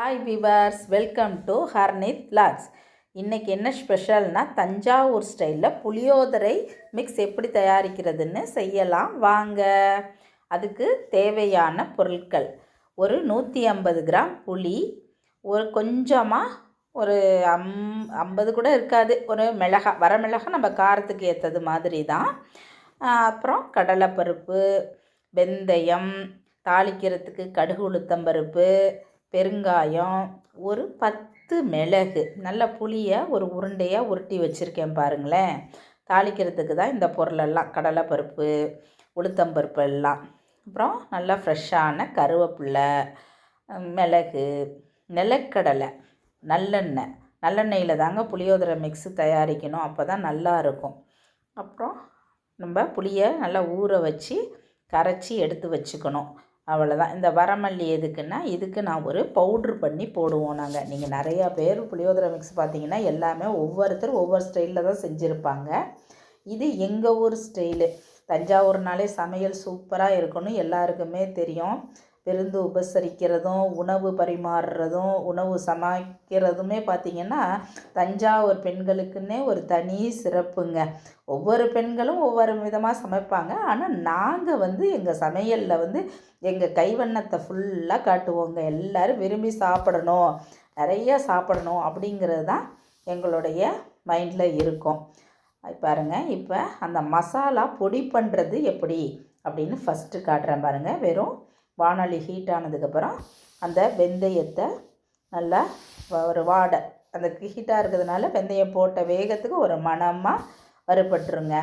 Hi viewers welcome to Harnith logs இன்றைக்கி என்ன ஸ்பெஷல்னால் தஞ்சாவூர் ஸ்டைலில் புளியோதரை மிக்ஸ் எப்படி தயாரிக்கிறதுன்னு செய்யலாம். வாங்க. அதுக்கு தேவையான பொருட்கள். ஒரு நூற்றி ஐம்பது கிராம் புளி ஒரு கொஞ்சமாக ஒரு அம் ஐம்பது கூட இருக்காது. ஒரு மிளகா வரமிளகா நம்ம காரத்துக்கு ஏற்றது மாதிரி தான் அப்புறம் கடலைப்பருப்பு வெந்தயம் தாளிக்கிறதுக்கு கடுகு உளுத்தம்பருப்பு பெருங்காயம் ஒரு பத்து மிளகு நல்ல புளியை ஒரு உருண்டையாக உருட்டி வச்சுருக்கேன் பாருங்களேன். தாளிக்கிறதுக்கு தான் இந்த பொருளெல்லாம் கடலைப்பருப்பு உளுத்தம்பருப்பு எல்லாம். அப்புறம் நல்லா ஃப்ரெஷ்ஷான கருவேப்பில்லை மிளகு நிலக்கடலை நல்லெண்ணெய். நல்லெண்ணெயில் தாங்க புளியோதரை மிக்ஸு தயாரிக்கணும் அப்போ தான் நல்லா இருக்கும். அப்புறம் நம்ம புளியை நல்லா ஊற வச்சு கரைச்சி எடுத்து வச்சுக்கணும். அவ்வளோதான் இந்த வரமல்லி எதுக்குன்னா இதுக்கு நான் ஒரு பவுட்ரு பண்ணி போடுவோம் நாங்கள் நீங்கள் நிறையா பேர் புளியோதரை மிக்ஸ் பார்த்தீங்கன்னா எல்லாமே ஒவ்வொருத்தரும் ஒவ்வொரு ஸ்டைலில் தான் செஞ்சுருப்பாங்க. இது எங்கள் ஊர் ஸ்டைலு தஞ்சாவூர்னாலே சமையல் சூப்பராக இருக்கணும் எல்லாருக்குமே தெரியும். விருந்து உபசரிக்கிறதும் உணவு பரிமாறுறதும் உணவு சமைக்கிறதுமே பார்த்திங்கன்னா தஞ்சாவூர் பெண்களுக்குன்னே ஒரு தனி சிறப்புங்க. ஒவ்வொரு பெண்களும் ஒவ்வொரு விதமாக சமைப்பாங்க. ஆனால் நாங்கள் வந்து எங்கள் சமையலில் வந்து எங்கள் கைவண்ணத்தை ஃபுல்லாக காட்டுவோங்க. எல்லோரும் விரும்பி சாப்பிடணும் நிறைய சாப்பிடணும் அப்படிங்கிறது தான் எங்களுடைய மைண்டில் இருக்கும். பாருங்கள் இப்போ அந்த மசாலா பொடி பண்ணுறது எப்படி அப்படின்னு ஃபஸ்ட்டு காட்டுறேன் பாருங்கள் வெறும் வானொலி ஹீட் ஆனதுக்கப்புறம் அந்த வெந்தயத்தை நல்லா ஒரு வாடை அந்த ஹீட்டாக இருக்கிறதுனால வெந்தயம் போட்ட வேகத்துக்கு ஒரு மணமாக வறுபட்டுருங்க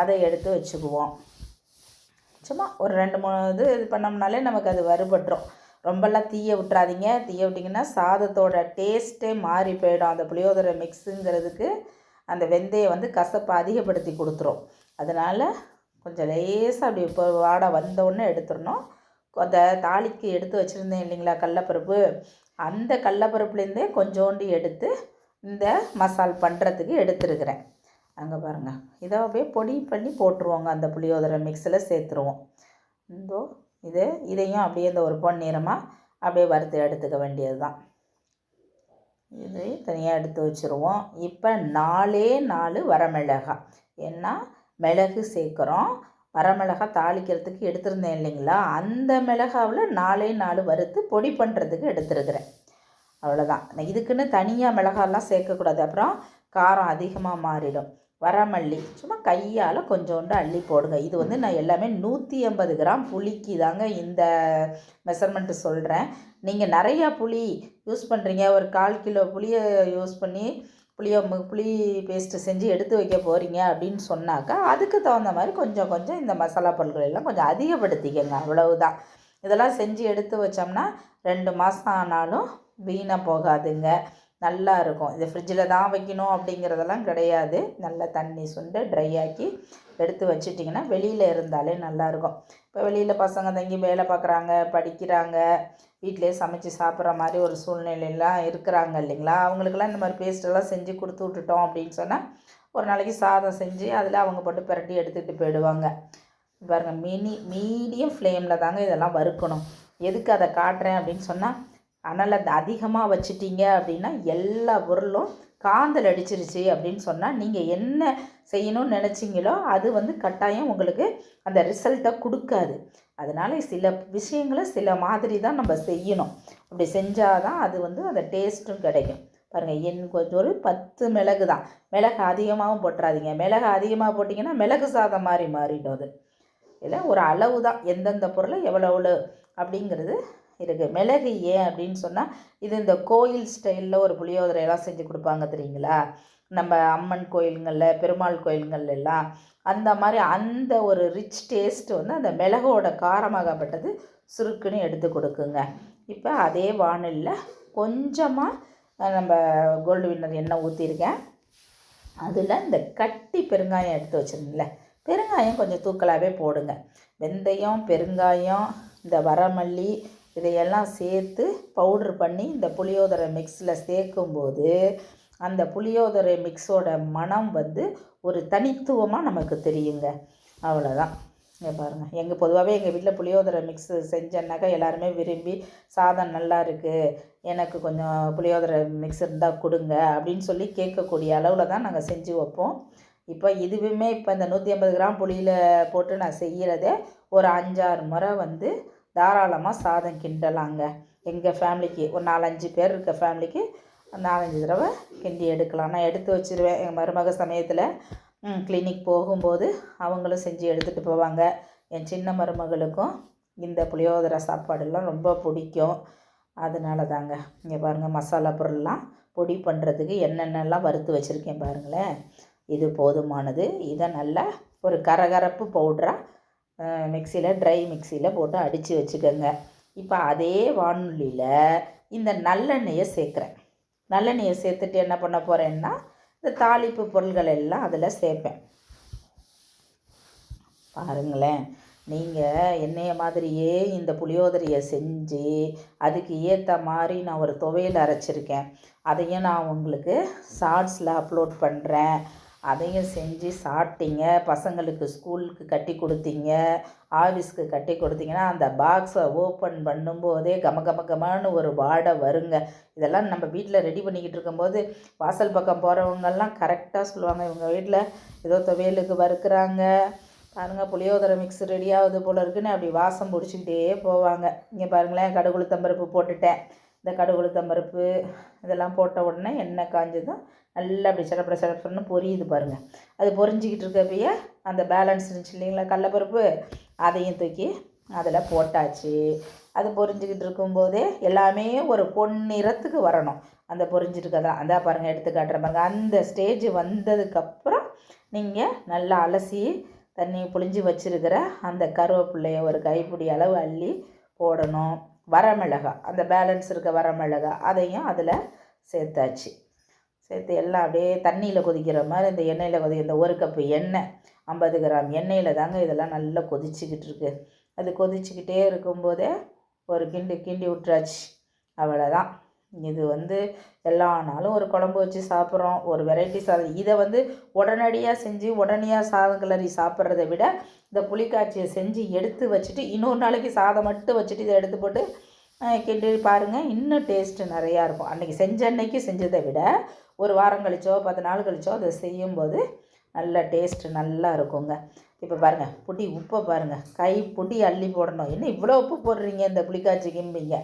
அதை எடுத்து வச்சுக்குவோம். சும்மா ஒரு ரெண்டு மூணு இது இது பண்ணோம்னாலே நமக்கு அது வறுபட்டுரும். ரொம்பலாம் தீய விட்டுறாதீங்க. தீய விட்டிங்கன்னா சாதத்தோட டேஸ்ட்டே மாறி போயிடும். அந்த புளியோதரை மிக்ஸுங்கிறதுக்கு அந்த வெந்தயம் வந்து கசப்பை அதிகப்படுத்தி கொடுத்துரும். அதனால் கொஞ்சம் லேசாக அப்படி இப்போ வாடை வந்தோடனே எடுத்துடணும். அந்த தாளிக்கு எடுத்து வச்சுருந்தேன் இல்லைங்களா கடலப்பருப்பு. அந்த கடலப்பருப்புலேருந்தே கொஞ்சோண்டு எடுத்து இந்த மசால் பண்ணுறதுக்கு எடுத்துருக்கிறேன். அங்கே பாருங்கள் இதை அப்படியே பொடி பண்ணி போட்டுருவோங்க அந்த புளியோதரை மிக்ஸில் சேர்த்துருவோம். இந்தோ இது இதையும் அப்படியே இந்த ஒரு பொன் நிறமாக அப்படியே வறுத்து எடுத்துக்க வேண்டியது தான் இதையும் தனியாக எடுத்து வச்சுருவோம். இப்போ நாலே நாலு வரமிளகாய். ஏன்னா மிளகு சேர்க்குறோம். வரமிளகா தாளிக்கிறதுக்கு எடுத்திருந்தேன் இல்லைங்களா? அந்த மிளகாவில் நாலே நாலு வறுத்து பொடி பண்ணுறதுக்கு எடுத்துருக்குறேன். அவ்வளோதான் இதுக்குன்னு தனியாக மிளகாலாம் சேர்க்கக்கூடாது. அப்புறம் காரம் அதிகமாக மாறிடும். வரமல்லி. சும்மா கையால் கொஞ்சோண்டு அள்ளி போடுங்க. இது வந்து நான் எல்லாமே நூற்றி ஐம்பது கிராம் புளிக்கு தாங்க இந்த மெஷர்மெண்ட்டு சொல்கிறேன் நீங்கள் நிறையா புளி யூஸ் பண்ணுறீங்க ஒரு கால் கிலோ புளியை யூஸ் பண்ணி புளியோ புளி பேஸ்ட்டு செஞ்சு எடுத்து வைக்க போகிறீங்க அப்படின்னு சொன்னாக்கா அதுக்கு தகுந்த மாதிரி கொஞ்சம் கொஞ்சம் இந்த மசாலா பொருட்கள் எல்லாம் கொஞ்சம் அதிகப்படுத்திக்கங்க. அவ்வளவுதான். இதெல்லாம் செஞ்சு எடுத்து வச்சோம்னா ரெண்டு மாதம் ஆனாலும் வீணாக போகாதுங்க. நல்லா இருக்கும். இது ஃப்ரிட்ஜில் தான் வைக்கணும் அப்படிங்கிறதெல்லாம் கிடையாது. நல்லா தண்ணி சுண்டு ட்ரை ஆக்கி எடுத்து வச்சிட்டிங்கன்னா வெளியில் இருந்தாலே நல்லாயிருக்கும் இப்போ வெளியில் பசங்க தங்கி வேலை பார்க்குறாங்க படிக்கிறாங்க வீட்டிலே சமைச்சு சாப்பிட்ற மாதிரி ஒரு சூழ்நிலையெல்லாம் இருக்கிறாங்க இல்லைங்களா? அவங்களுக்கெல்லாம் இந்த மாதிரி பேஸ்ட்டெல்லாம் செஞ்சு கொடுத்து விட்டுட்டோம் அப்படின்னு சொன்னால் ஒரு நாளைக்கு சாதம் செஞ்சு அதில் அவங்க போட்டு பிரட்டி எடுத்துகிட்டு போயிடுவாங்க. பாருங்கள் மினி மீடியம் ஃப்ளேமில் தாங்க இதெல்லாம் வறுக்கணும். எதுக்கு அதை காட்டுறேன் அப்படின்னு சொன்னால் அனலை அதிகமாக வச்சிட்டிங்க அப்படின்னா எல்லா பொருளும் காந்தல் அடிச்சிருச்சு அப்படின்னு சொன்னால் நீங்கள் என்ன செய்யணும்னு நினச்சிங்களோ அது வந்து கட்டாயம் உங்களுக்கு அந்த ரிசல்ட்டை கொடுக்காது. அதனால் சில விஷயங்களை சில மாதிரி தான் நம்ம செய்யணும். அப்படி செஞ்சால் தான் அது வந்து அந்த டேஸ்ட்டும் கிடைக்கும். பாருங்கள் என் கொஞ்சம் ஒரு பத்து மிளகு தான். மிளகு அதிகமாகவும் போட்டுறாதீங்க. மிளகு அதிகமாக போட்டிங்கன்னா மிளகு சாதம் மாதிரி மாறிடும் அது. இல்லை ஒரு அளவு தான். எந்தெந்த பொருளை எவ்வளோ அப்படிங்கிறது இருக்குது மிளகு ஏன் அப்படின்னு சொன்னால் இது இந்த கோயில் ஸ்டைலில் ஒரு புளியோதரையெல்லாம் செஞ்சு கொடுப்பாங்க தெரியுங்களா? நம்ம அம்மன் கோயிலுங்களில் பெருமாள் கோயிலுங்கள் எல்லாம். அந்த மாதிரி அந்த ஒரு ரிச் டேஸ்ட் வந்து அந்த மிளகோட காரமாகப்பட்டது சுருக்குன்னு எடுத்து கொடுக்குங்க. இப்போ அதே வானலில் கொஞ்சமாக நம்ம கோல்டு வின்னர் எண்ணெய் ஊற்றிருக்கேன் அதில் இந்த கட்டி பெருங்காயம் எடுத்து வச்சுருங்கள பெருங்காயம் கொஞ்சம் தூக்கலாகவே போடுங்க. வெந்தயம் பெருங்காயம் இந்த வரமல்லி இதையெல்லாம் சேர்த்து பவுட்ரு பண்ணி இந்த புளியோதரை மிக்ஸில் சேர்க்கும்போது அந்த புளியோதரை மிக்ஸோட மனம் வந்து ஒரு தனித்துவமாக நமக்கு தெரியுங்க. அவ்வளோதான் இங்கே பாருங்கள் எங்கள் பொதுவாகவே எங்கள் வீட்டில் புளியோதரை மிக்ஸு செஞ்சேன்னாக்கா எல்லாருமே விரும்பி சாதம் நல்லா இருக்குது எனக்கு கொஞ்சம் புளியோதரை மிக்ஸ் இருந்தால் கொடுங்க அப்படின்னு சொல்லி கேட்கக்கூடிய அளவில் தான் நாங்கள் செஞ்சு வைப்போம். இப்போ இதுவுமே இப்போ இந்த நூற்றி ஐம்பது கிராம் புளியில் போட்டு நான் செய்கிறதே ஒரு அஞ்சாறு முறை வந்து தாராளமாக சாதம் கிண்டலாங்க. எங்கள் ஃபேமிலிக்கு ஒரு நாலஞ்சு பேர் இருக்க ஃபேமிலிக்கு நாலஞ்சு தடவை கிண்டி எடுக்கலாம். நான் எடுத்து வச்சிருவேன். எங்கள் மருமக சமயத்தில் கிளினிக் போகும்போது அவங்களும் செஞ்சு எடுத்துகிட்டு போவாங்க. என் சின்ன மருமகளுக்கும் இந்த புளியோதரை சாப்பாடெல்லாம் ரொம்ப பிடிக்கும். அதனால தாங்க இங்கே பாருங்கள் மசாலா பொருள்லாம் பொடி பண்ணுறதுக்கு என்னென்னலாம் வறுத்து வச்சுருக்கேன் பாருங்களேன். இது போதுமானது. இதை நல்லா ஒரு கரகரப்பு பவுட்ராக மிக்சியில் ட்ரை மிக்சியில் போட்டு அடித்து வச்சுக்கோங்க. இப்போ அதே வானொலியில் இந்த நல்லெண்ணெயை சேர்க்குறேன். நல்லெண்ணெயை சேர்த்துட்டு என்ன பண்ண போகிறேன்னா இந்த தாளிப்பு பொருள்கள் எல்லாம் அதில் சேர்ப்பேன். பாருங்களேன் நீங்கள் என்னைய மாதிரியே இந்த புளியோதரையை செஞ்சு அதுக்கு ஏற்ற மாதிரி நான் ஒரு துவையல் அரைச்சிருக்கேன். அதையும் நான் உங்களுக்கு ஷார்ட்ஸில் அப்லோட் பண்ணுறேன் அதையும் செஞ்சு சாப்பிட்டீங்க. பசங்களுக்கு ஸ்கூலுக்கு கட்டி கொடுத்தீங்க. ஆஃபீஸ்க்கு கட்டி கொடுத்தீங்கன்னா அந்த பாக்ஸை ஓப்பன் பண்ணும்போதே கம கம கமான்னு ஒரு வாடை வருங்க. இதெல்லாம் நம்ம வீட்டில் ரெடி பண்ணிக்கிட்டு இருக்கும்போது வாசல் பக்கம் போகிறவங்கெல்லாம் கரெக்டாக சொல்லுவாங்க. இவங்க வீட்டில் ஏதோ துவையலுக்கு வறுக்கிறாங்க. பாருங்கள் புளியோதரை மிக்ஸ் ரெடி ஆகுது போல இருக்குன்னு அப்படி வாசம் பிடிச்சிக்கிட்டே போவாங்க. இங்கே பாருங்களேன் கடுகுளுத்தம்பருப்பு போட்டுட்டேன். இந்த கடுகுளுத்தம்பருப்பு இதெல்லாம் போட்ட உடனே எண்ணெய் காஞ்சதும் நல்லா அப்படி சிறப்பட சிறப்புன்னு பொரியுது பாருங்கள் அது பொரிஞ்சிக்கிட்டு இருக்கப்பயே அந்த பேலன்ஸ் இருந்துச்சு இல்லைங்களா? கடலப்பருப்பு அதையும் தூக்கி அதில் போட்டாச்சு. அது பொரிஞ்சிக்கிட்டு இருக்கும்போதே எல்லாமே ஒரு பொன்னிறத்துக்கு வரணும். அந்த பொரிஞ்சிருக்கதா அந்த பாருங்கள் எடுத்து காட்டுற பாருங்க. அந்த ஸ்டேஜ் வந்ததுக்கப்புறம் நீங்கள் நல்லா அலசி தண்ணி புழிஞ்சு வச்சுருக்கிற அந்த கருவேப்பிள்ளைய ஒரு கைப்பிடி அளவு அள்ளி போடணும். வரமிளகா அந்த பேலன்ஸ் இருக்க வரமிளகா அதையும் அதில் சேர்த்தாச்சு. சேர்த்து எல்லாம் அப்படியே தண்ணியில் கொதிக்கிற மாதிரி இந்த எண்ணெயில் கொதி இந்த ஒரு கப்பு எண்ணெய் ஐம்பது கிராம் எண்ணெயில் தாங்க இதெல்லாம் நல்லா கொதிச்சுக்கிட்டு இருக்கு. அது கொதிச்சுக்கிட்டே இருக்கும்போதே ஒரு கிண்டி கிண்டி விட்றாச்சு அவ்வளோதான் இது வந்து எல்லா நாளும் ஒரு குழம்பு வச்சு சாப்பிட்றோம். ஒரு வெரைட்டி சாதம். இதை வந்து உடனடியாக செஞ்சு உடனடியாக சாதம் கிளறி சாப்பிட்றத விட இந்த புளிக்காட்சியை செஞ்சு எடுத்து வச்சுட்டு இன்னொரு நாளைக்கு சாதம் மட்டும் வச்சுட்டு இதை எடுத்து போட்டு கிண்டி பாருங்கள் இன்னும் டேஸ்ட்டு நிறையா இருக்கும். அன்றைக்கி செஞ்ச அன்னைக்கு செஞ்சதை விட ஒரு வாரம் கழிச்சோ பத்து நாள் கழிச்சோ அதை செய்யும்போது நல்ல டேஸ்ட்டு நல்லா இருக்குங்க. இப்போ பாருங்கள் புடி உப்பை பாருங்கள் கை புடி அள்ளி போடணும். என்ன இவ்வளோ உப்பு போடுறீங்க இந்த புளிக்காய்ச்சிக்கும்பீங்க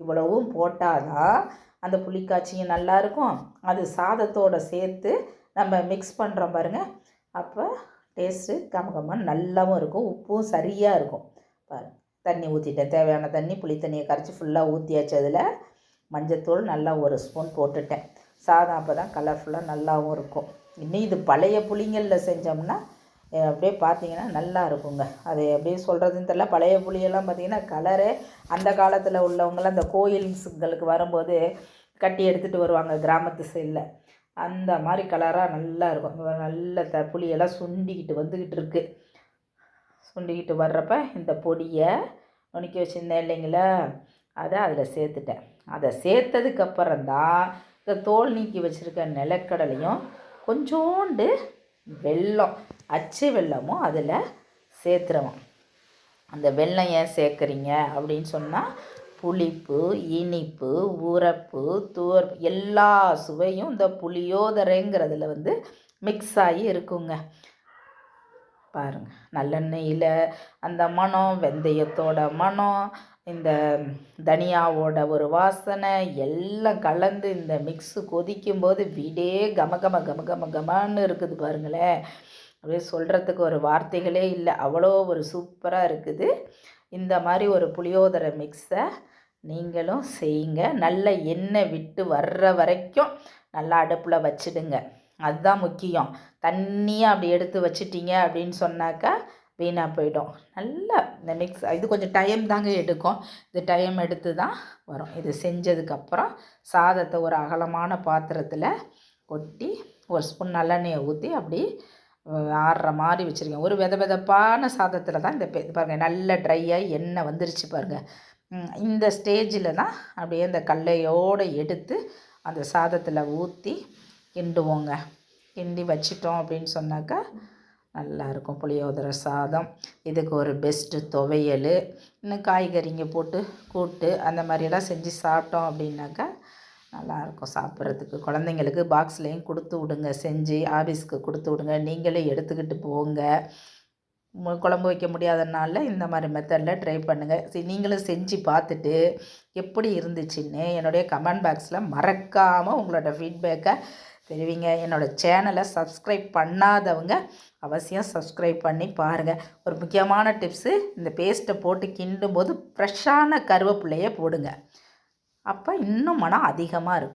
இவ்வளவும் போட்டால் தான் அந்த புளிக்காய்ச்சியும் நல்லாயிருக்கும் அது சாதத்தோடு சேர்த்து நம்ம மிக்ஸ் பண்ணுறோம் பாருங்கள் அப்போ டேஸ்ட்டு கமகமாக நல்லாவும் இருக்கும். உப்பும் சரியாக இருக்கும். பாருங்கள் தண்ணி ஊற்றிட்டேன் தேவையான தண்ணி புளி தண்ணியை கரைச்சி ஃபுல்லாக ஊற்றியாச்சு அதில். மஞ்சத்தூள் நல்லா ஒரு ஸ்பூன் போட்டுட்டேன். சாதம் அப்போ தான் கலர்ஃபுல்லாக நல்லாவும் இருக்கும். இன்னும் இது பழைய புளிங்களில் செஞ்சோம்னா அப்படியே பார்த்தீங்கன்னா நல்லா இருக்குங்க. அது அப்படியே சொல்கிறதுன்னு தெரில பழைய புளியெல்லாம் பார்த்திங்கன்னா கலரே அந்த காலத்தில் உள்ளவங்களாம் அந்த கோயில்ஸுங்களுக்கு வரும்போது கட்டி எடுத்துகிட்டு வருவாங்க கிராமத்து சைடில் அந்த மாதிரி கலராக நல்லா இருக்கும். நல்ல த புளியெல்லாம் சுண்டிக்கிட்டு வந்துக்கிட்டு இருக்குது சுண்டிக்கிட்டு வர்றப்ப இந்த பொடியை நுணுக்கி வச்சுருந்தேன் இல்லைங்களா அதை அதில் சேர்த்துட்டேன். அதை சேர்த்ததுக்கப்புறம் தான் இந்த தோல் நீக்கி வச்சுருக்க நிலக்கடலையும் கொஞ்சோண்டு வெல்லம் அச்சு வெல்லமும் அதில் சேர்த்துருவோம் அந்த வெல்லம் ஏன் சேர்க்குறீங்க அப்படின்னு சொன்னால் புளிப்பு இனிப்பு உரப்பு தூர் எல்லா சுவையும் இந்த புளியோதரைங்கிறதுல வந்து மிக்ஸ் ஆகி இருக்குங்க. பாருங்கள் நல்லெண்ணெயில் அந்த மணம் வெந்தயத்தோட மணம் இந்த தனியாவோட ஒரு வாசனை எல்லாம் கலந்து இந்த மிக்ஸு கொதிக்கும் போது வீடே கம கம கம கம கமான்னு இருக்குது பாருங்களேன். அப்படியே சொல்கிறதுக்கு ஒரு வார்த்தைகளே இல்லை. அவ்வளோ ஒரு சூப்பராக இருக்குது. இந்த மாதிரி ஒரு புளியோதரை மிக்ஸை நீங்களும் செய்யுங்க. நல்ல எண்ணெய் விட்டு வர்ற வரைக்கும் நல்லா அடுப்பில் வச்சிடுங்க. அதுதான் முக்கியம். தண்ணியாக அப்படி எடுத்து வச்சிட்டிங்க அப்படின்னு சொன்னாக்கா வீணாக போயிடும். நல்லா இந்த மிக்ஸ் இது கொஞ்சம் டைம் தாங்க எடுக்கும். இது டைம் எடுத்து தான் வரும். இது செஞ்சதுக்கப்புறம் சாதத்தை ஒரு அகலமான பாத்திரத்தில் கொட்டி ஒரு ஸ்பூன் நல்லெண்ணெயை ஊற்றி அப்படி ஆடுற மாதிரி வச்சுருக்கேன். ஒரு வித விதப்பான சாதத்தில் தான் இந்த பாருங்கள் நல்ல ட்ரையாக எண்ணெய் வந்துருச்சு பாருங்கள் இந்த ஸ்டேஜில் தான் அப்படியே இந்த கல்லையோடு எடுத்து அந்த சாதத்தில் ஊற்றி கிண்டுவோங்க. கிண்டி வச்சிட்டோம் அப்படின்னு சொன்னாக்கா நல்லாயிருக்கும். புளியோதரை சாதம். இதுக்கு ஒரு பெஸ்ட்டு துவையல். இன்னும் காய்கறிங்க போட்டு கூட்டு அந்த மாதிரியெல்லாம் செஞ்சு சாப்பிட்டோம் அப்படின்னாக்கா நல்லாயிருக்கும் சாப்பிட்றதுக்கு. குழந்தைங்களுக்கு பாக்ஸ்லேயும் கொடுத்து விடுங்க. செஞ்சு ஆஃபீஸ்க்கு கொடுத்து விடுங்க. நீங்களே எடுத்துக்கிட்டு போங்க. குழம்பு வைக்க முடியாதனால இந்த மாதிரி மெத்தடில் ட்ரை பண்ணுங்கள் சரி நீங்களும் செஞ்சு பார்த்துட்டு எப்படி இருந்துச்சுன்னு என்னுடைய கமெண்ட் பாக்ஸில் மறக்காமல் உங்களோட ஃபீட்பேக்கை தெரிவிங்க என்னோடய சேனலை சப்ஸ்கிரைப் பண்ணாதவங்க அவசியம் சப்ஸ்கிரைப் பண்ணி பாருங்கள் ஒரு முக்கியமான டிப்ஸு இந்த பேஸ்ட்டை போட்டு கிண்டும் போது ஃப்ரெஷ்ஷான கருவேப்பிலையை போடுங்க. அப்போ இன்னும் மனம் அதிகமாக இருக்கும்.